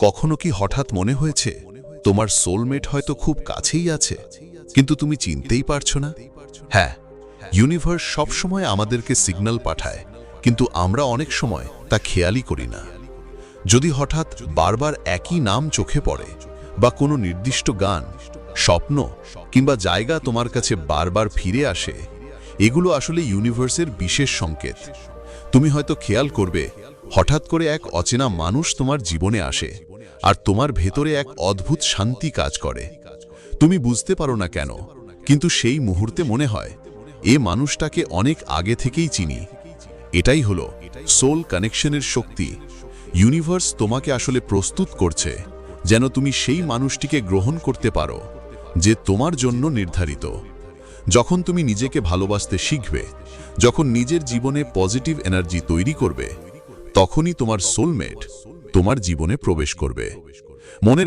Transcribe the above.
কখনো কি হঠাৎ মনে হয়েছে, তোমার সোলমেট হয়তো খুব কাছেই আছে, কিন্তু তুমি চিনতেই পারছ না? হ্যাঁ ইউনিভার্স সবসময় আমাদেরকে সিগন্যাল পাঠায়, কিন্তু আমরা অনেক সময় তা খেয়ালই করি না। যদি হঠাৎ বারবার একই নাম চোখে পড়ে, বা কোনো নির্দিষ্ট গান, স্বপ্ন, কিংবা জায়গা তোমার কাছে বারবার ফিরে আসে, এগুলো আসলে ইউনিভার্সের বিশেষ সংকেত। তুমি হয়তো খেয়াল করবে হঠাৎ করে এক অচেনা মানুষ তোমার জীবনে আসে আর তোমার ভেতরে এক অদ্ভুত শান্তি কাজ করে। তুমি বুঝতে পারো না কেন, কিন্তু সেই মুহূর্তে মনে হয়, এ মানুষটাকে অনেক আগে থেকেই চিনি। এটাই হলো সোল কানেকশনের শক্তি। ইউনিভার্স তোমাকে আসলে প্রস্তুত করছে, যেন তুমি সেই মানুষটিকে গ্রহণ করতে পারো, যে তোমার জন্য নির্ধারিত। যখন তুমি নিজেকে ভালোবাসতে শিখবে, যখন নিজের জীবনে পজিটিভ এনার্জি তৈরি করবে তখনই তোমার সোলমেট তোমার জীবনে প্রবেশ করবে। মনে